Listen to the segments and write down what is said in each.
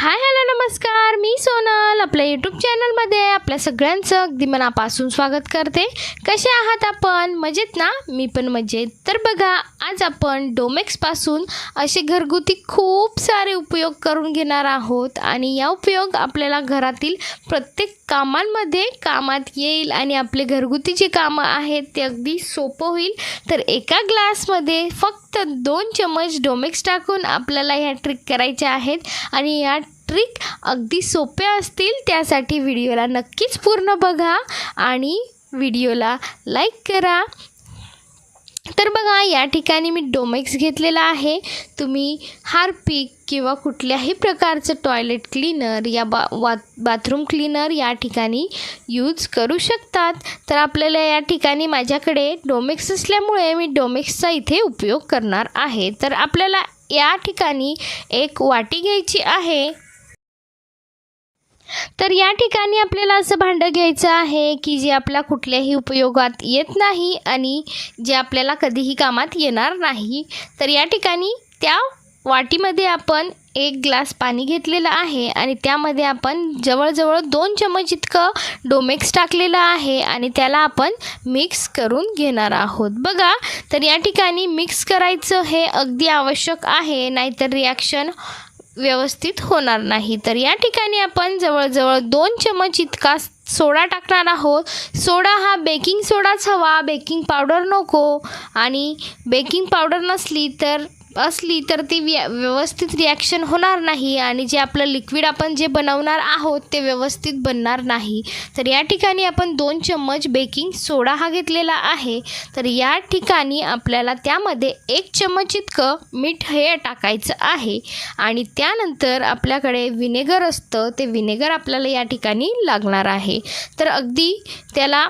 Hi hello नमस्कार. मी सोनल. आपल्या YouTube चॅनलमध्ये आपल्या सगळ्यांचं अगदी मनापासून स्वागत करते. कसे आहात आपण? मजेत ना? मी पण मजेत. तर बघा आज आपण डोमेक्सपासून असे घरगुती खूप सारे उपयोग करून घेणार आहोत. आणि या उपयोग आपल्याला घरातील प्रत्येक कामांमध्ये कामात येईल आणि आपले घरगुती जे कामं आहेत ते अगदी सोपं होईल. तर एका ग्लासमध्ये फक्त दोन चमच डोमेक्स टाकून आपल्याला ह्या ट्रिक करायच्या आहेत आणि या ट्रिक अगदी सोप्या असतील त्यासाठी व्हिडिओला नक्कीच पूर्ण बघा आणि व्हिडिओला लाईक करा. तर बघा या ठिकाणी मी डोमेक्स घेतलेला आहे. तुम्ही हार्पिक किंवा कुठल्याही प्रकारचं टॉयलेट क्लीनर या बा वा बाथरूम क्लीनर या ठिकाणी यूज करू शकतात. तर आपल्याला या ठिकाणी माझ्याकडे डोमेक्स असल्यामुळे मी डोमेक्सचा इथे उपयोग करणार आहे. तर आपल्याला या ठिकाणी एक वाटी घ्यायची आहे. तर या ठिकाणी आपल्याला असं भांडं घ्यायचं आहे की जे आपल्या कुठल्याही उपयोगात येत नाही आणि जे आपल्याला कधीही कामात येणार नाही. तर या ठिकाणी त्या वाटीमध्ये आपण एक ग्लास पाणी घेतलेलं आहे आणि त्यामध्ये आपण जवळजवळ दोन चमच इतकं डोमेक्स टाकलेलं आहे आणि त्याला आपण मिक्स करून घेणार आहोत. बघा तर या ठिकाणी मिक्स करायचं हे अगदी आवश्यक आहे नाहीतर रिॲक्शन व्यवस्थित होणार नाही. तर या ठिकाणी आपण जवळजवळ दोन चमच इतका सोडा टाकणार आहोत. सोडा हा बेकिंग सोडाच हवा. बेकिंग पावडर नको. आणि बेकिंग पावडर नसली तर असली तर ती व्य व्यवस्थित रिॲक्शन होणार नाही आणि जे आपलं लिक्विड आपण जे बनवणार आहोत ते व्यवस्थित बनणार नाही. तर या ठिकाणी आपण दोन चम्मच बेकिंग सोडा हा घेतलेला आहे. तर या ठिकाणी आपल्याला त्यामध्ये एक चम्मच इतकं मीठ हे टाकायचं आहे. आणि त्यानंतर आपल्याकडे विनेगर असतं ते विनेगर आपल्याला या ठिकाणी लागणार आहे. तर अगदी त्याला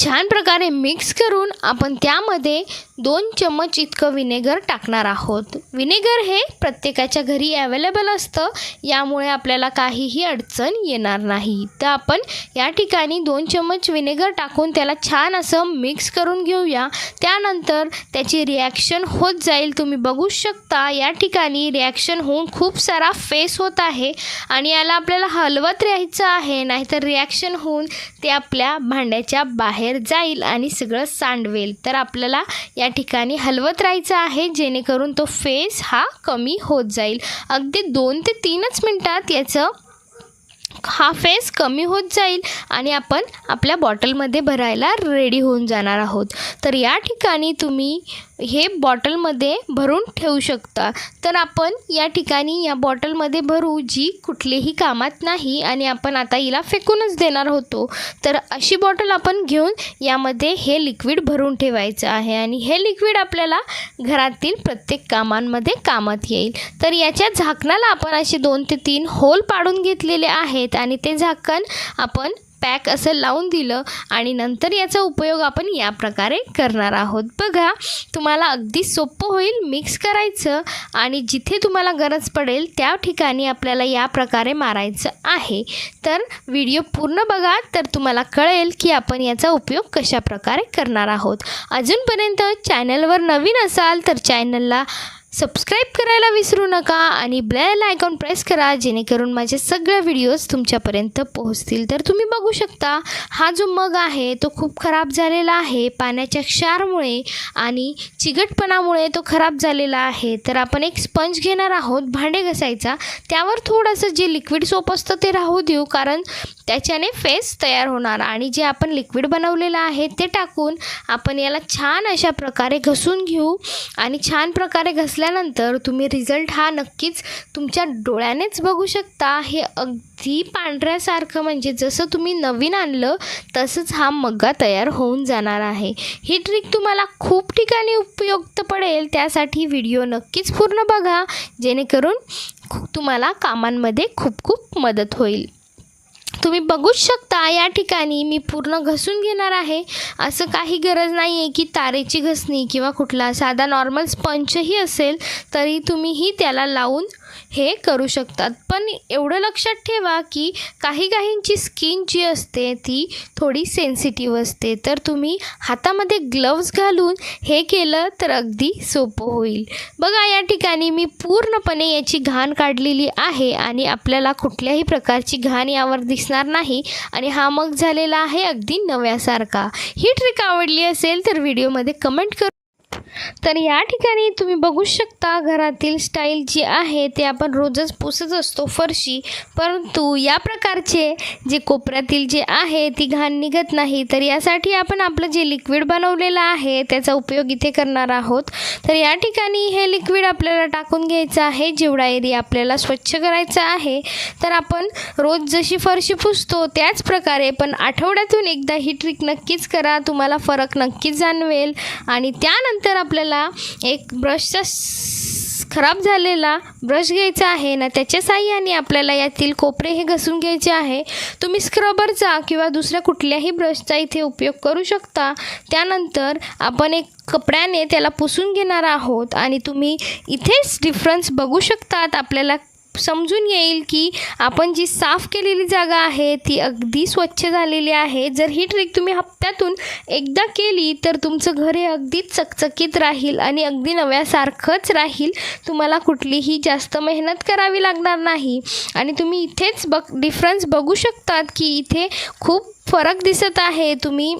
छान प्रकारे मिक्स करून आपण त्यामध्ये दोन चम्मच इतकं विनेगर टाकणार आहोत. विनेगर हे प्रत्येकाच्या घरी अवेलेबल असतं. यामुळे आपल्याला काहीही अडचण येणार नाही. तर आपण या ठिकाणी दोन चम्मच विनेगर टाकून त्याला छान असं मिक्स करून घेऊया. त्यानंतर त्याची रिॲक्शन होत जाईल. तुम्ही बघू शकता या ठिकाणी रिॲक्शन होऊन खूप सारा फेस होत आहे. आणि याला आपल्याला हलवत राहायचं आहे. नाहीतर रिॲक्शन होऊन ते आपल्या भांड्याच्या बाहेर जाईल आणि सगळं सांडवेल. तर आपल्याला या ठिकाणी हलवत राहायचं आहे जेणेकरून तो फेस हा कमी होत जाईल. अगदी दोन ते तीनच मिनटात याचं हा फेस कमी होत जाईल आणि आपण आपल्या बॉटलमध्ये भरायला रेडी होऊन जाणार आहोत. तर या ठिकाणी तुम्ही हे बॉटलमध्ये भरून ठेवू शकता. तर आपण या ठिकाणी या बॉटलमध्ये भरू जी कुठलीही कामात नाही आणि आपण आता हिला फेकूनच देणार होतो. तर अशी बॉटल आपण घेऊन यामध्ये हे लिक्विड भरून ठेवायचं आहे आणि हे लिक्विड आपल्याला घरातील प्रत्येक कामांमध्ये कामात येईल. तर याच्या झाकणाला आपण असे दोन ते तीन होल पाडून घेतलेले आहेत. आणि ते झाकण आपण पॅक असं लावून दिलं आणि नंतर याचा उपयोग आपण या प्रकारे करणार आहोत. बघा तुम्हाला अगदी सोपं होईल मिक्स करायचं आणि जिथे तुम्हाला गरज पडेल त्या ठिकाणी आपल्याला या प्रकारे मारायचं आहे. तर व्हिडिओ पूर्ण बघा तर तुम्हाला कळेल की आपण याचा उपयोग कशा प्रकारे करणार आहोत. अजूनपर्यंत चॅनलवर नवीन असाल तर चॅनलला सबस्क्राईब करायला विसरू नका आणि बेल आयकॉन प्रेस करा जेणेकरून माझे सगळे व्हिडिओज तुमच्यापर्यंत पोहोचतील. तर तुम्ही बघू शकता हा जो मग आहे तो खूप खराब झालेला आहे. पाण्याच्या क्षारमुळे आणि चिकटपणामुळे तो खराब झालेला आहे. तर आपण एक स्पंज घेणार आहोत भांडे घसायचा. त्यावर थोडंसं जे लिक्विड सोप असतं ते राहू देऊ कारण त्याच्याने फेस तयार होणार. आणि जे आपण लिक्विड बनवलेलं आहे ते टाकून आपण याला छान अशा प्रकारे घसून घेऊ. आणि छान प्रकारे घेतल्यानंतर तुम्ही रिझल्ट हा नक्कीच तुमच्या डोळ्यानेच बघू शकता. हे अगदी पांढऱ्यासारखं म्हणजे जसं तुम्ही नवीन आणलं तसंच हा मग्गा तयार होऊन जाणार आहे. ही ट्रिक तुम्हाला खूप ठिकाणी उपयुक्त पडेल. त्यासाठी व्हिडिओ नक्कीच पूर्ण बघा. जेणेकरून तुम्हाला कामांमध्ये खूप खूप मदत होईल. तुम्ही बघूच शकता या ठिकाणी मी पूर्ण घसून घेणार आहे. असं काही गरज नाही आहे की तारेची घसणी किंवा कुठला साधा नॉर्मल स्पंचही असेल तरी तुम्हीही त्याला लावून हे करू शकतात. पण एवढं लक्षात ठेवा की काही काहींची स्किन जी असते ती थोडी सेन्सिटिव्ह असते. तर तुम्ही हातामध्ये ग्लव्ज घालून हे केलं तर अगदी सोपं होईल. बघा या ठिकाणी मी पूर्णपणे याची घाण काढलेली आहे आणि आपल्याला कुठल्याही प्रकारची घाण यावर दिसणार नाही आणि हा मग झालेला आहे अगदी नव्यासारखा. ही ट्रिक आवडली असेल तर व्हिडिओमध्ये कमेंट करू. तर या ठिकाणी तुम्ही बघू शकता घरातील स्टाईल जी आहे ते आपण रोजच पुसत असतो फरशी. परंतु या प्रकारचे जे कोपऱ्यातील जे आहे ती घाण निघत नाही. तर यासाठी आपण आपलं जे लिक्विड बनवलेलं आहे त्याचा उपयोग इथे करणार आहोत. तर या ठिकाणी हे लिक्विड आपल्याला टाकून घ्यायचं आहे. जेवढा एरिया आपल्याला स्वच्छ करायचा आहे तर आपण रोज जशी फरशी पुसतो त्याच प्रकारे पण आठवड्यातून एकदा ही ट्रिक नक्कीच करा. तुम्हाला फरक नक्कीच जाणवेल. आणि त्यानंतर आपल्याला एक ब्रशचा खराब झालेला ब्रश घ्यायचा आहे ना त्याच्या साह्याने आपल्याला यातील कोपरे हे घसून घ्यायचे आहे. तुम्ही स्क्रबरचा किंवा दुसऱ्या कुठल्याही ब्रशचा इथे उपयोग करू शकता. त्यानंतर आपण एक कपड्याने त्याला पुसून घेणार आहोत आणि तुम्ही इथेच डिफरन्स बघू शकतात. आपल्याला समजून येईल की आपण जी साफ केलेली जागा आहे ती अगदी स्वच्छ झालेली आहे. जर ही ट्रिक तुम्ही हप्त्यातून एकदा केली तर तुमचं घर हे अगदी चकचकीत राहील आणि अगदी नव्यासारखंच राहील. तुम्हाला कुठलीही जास्त मेहनत करावी लागणार नाही. आणि तुम्ही इथेच बघ डिफरन्स बघू शकतात की इथे खूप फरक दिसत आहे. तुम्ही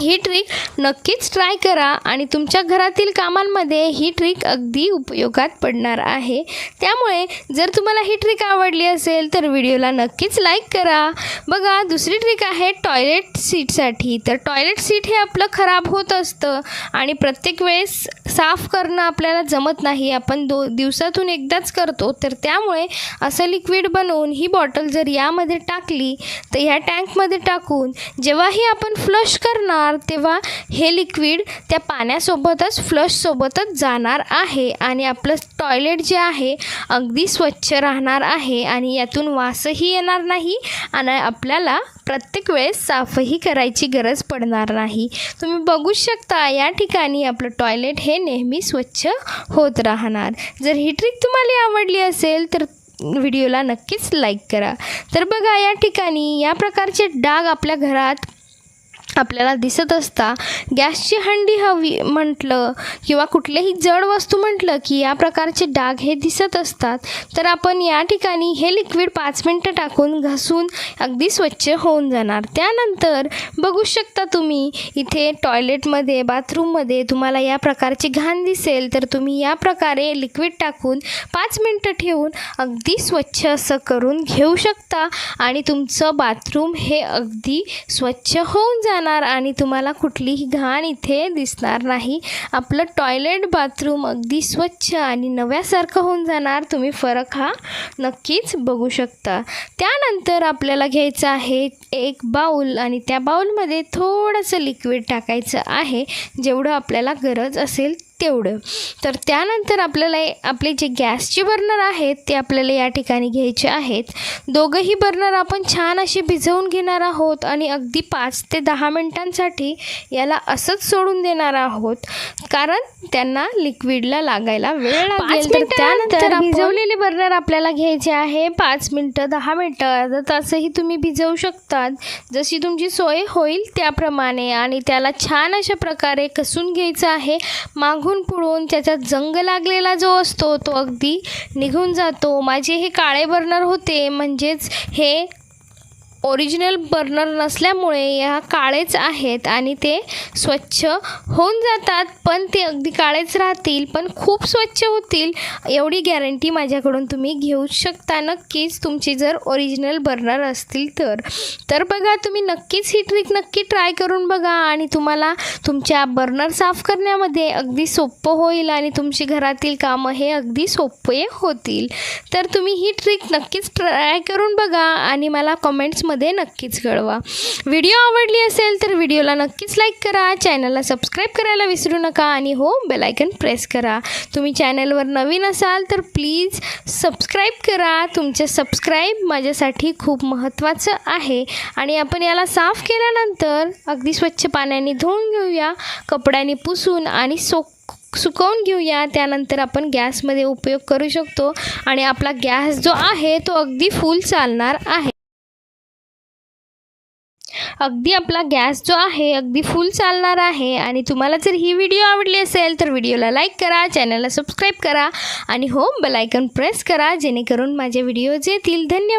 ही ट्रिक नक्कीच ट्राय करा आणि तुमच्या घरातील कामांमध्ये ही ट्रिक अगदी उपयोगात पडणार आहे. त्यामुळे जर तुम्हाला ही ट्रिक आवडली असेल तर व्हिडिओला नक्कीच लाईक करा. बघा दुसरी ट्रिक आहे टॉयलेट सीटसाठी तर टॉयलेट सीट हे आपलं खराब होत असतं आणि प्रत्येक वेळेस साफ करणं आपल्याला जमत नाही. आपण दो दिवसातून एकदाच करतो. तर त्यामुळे असं लिक्विड बनवून ही बॉटल जर यामध्ये टाकली तर ह्या टँकमध्ये टाकून जेव्हाही आपण फ्लश करणार तेव्हा हे लिक्विड त्या पाण्यासोबतच फ्लशसोबतच जाणार आहे. आणि आपलं टॉयलेट जे आहे अगदी स्वच्छ राहणार आहे. आणि यातून वासही येणार नाही. आणि आपल्याला प्रत्येक वेळेस साफही करायची गरज पडणार नाही. तुम्ही बघू शकता या ठिकाणी आपलं टॉयलेट हे नेहमी स्वच्छ होत राहणार. जर ही ट्रिक तुम्हाला आवडली असेल तर व्हिडिओला नक्कीच लाईक करा. तर बघा या ठिकाणी या प्रकारचे डाग आपल्या घरात आपल्याला दिसत असता गॅसची हंडी हवी म्हटलं किंवा कुठलेही जड वस्तू म्हटलं की या प्रकारचे डाग हे दिसत असतात तर आपण या ठिकाणी हे लिक्विड पाच मिनटं टाकून घासून अगदी स्वच्छ होऊन जाणार. त्यानंतर बघू शकता तुम्ही इथे टॉयलेटमध्ये बाथरूममध्ये तुम्हाला या प्रकारची घाण दिसेल तर तुम्ही या प्रकारे लिक्विड टाकून पाच मिनटं ठेवून अगदी स्वच्छ असं करून घेऊ शकता आणि तुमचं बाथरूम हे अगदी स्वच्छ होऊन जाणार. आणि तुम्हाला कुठलीही घाण इथे दिसणार नाही. आपलं टॉयलेट बाथरूम अगदी स्वच्छ आणि नव्यासारखं होऊन जाणार. तुम्ही फरक हा नक्कीच बघू शकता. त्यानंतर आपल्याला घ्यायचं आहे एक बाऊल आणि त्या बाऊलमध्ये थोडंसं लिक्विड टाकायचं आहे. जेवढं आपल्याला गरज असेल तेवढं. तर त्यानंतर आपल्याला आपले जे गॅसचे बर्नर आहेत ते आपल्याला या ठिकाणी घ्यायचे आहेत. दोघंही बर्नर आपण छान असे भिजवून घेणार आहोत आणि अगदी पाच ते दहा मिनिटांसाठी याला असंच सोडून देणार आहोत. कारण त्यांना लिक्विडला लागायला वेळ लागेल. तर त्यानंतर भिजवलेले बर्नर आपल्याला घ्यायचे आहे. पाच मिनटं दहा मिनटं अर्धा तासही तुम्ही भिजवू शकतात. जशी तुमची सोय होईल त्याप्रमाणे. आणि त्याला छान अशा प्रकारे कसून घ्यायचं आहे. मागून पुढून त्याचा जंग लागलेला जो असतो तो अगदी निघून जातो. माझे हे काळे बर्नर होते म्हणजेच हे ओरिजिनल बर्नर नसल्यामुळे या काळेच आहेत आणि ते स्वच्छ होऊन जातात. पण ते अगदी काळेच राहतील पण खूप स्वच्छ होतील एवढी गॅरंटी माझ्याकडून तुम्ही घेऊ शकता. नक्कीच तुमची जर ओरिजिनल बर्नर असतील तर. तर बघा तुम्ही नक्कीच ही ट्रिक नक्की ट्राय करून बघा आणि तुम्हाला तुमच्या बर्नर साफ करण्यामध्ये अगदी सोपं होईल आणि तुमची घरातील कामं हे अगदी सोपे होतील. तर तुम्ही ही ट्रिक नक्कीच ट्राय करून बघा आणि मला कमेंटमध्ये नक्कीच कळवा. व्हिडिओ आवडली असेल तर व्हिडिओला नक्कीच लाईक करा. चॅनलला सबस्क्राईब करायला विसरू नका आणि हो बेलायकन प्रेस करा. तुम्ही चॅनलवर नवीन असाल तर प्लीज सबस्क्राईब करा. तुमचे सबस्क्राईब माझ्यासाठी खूप महत्त्वाचं आहे. आणि आपण याला साफ केल्यानंतर अगदी स्वच्छ पाण्याने धुवून घेऊया कपड्याने पुसून आणि सोक सुकवून घेऊया. त्यानंतर आपण गॅसमध्ये उपयोग करू शकतो. आणि आपला गॅस जो आहे तो अगदी फुल चालणार आहे. अगदी आपला गॅस जो आहे अगदी फुल चालणार आहे. आणि तुम्हाला जर ही व्हिडिओ आवडली असेल तर व्हिडिओला लाईक करा चॅनलला सबस्क्राईब करा. आणि हो बेलायकन प्रेस करा जेणेकरून माझे व्हिडिओज येतील. धन्यवाद.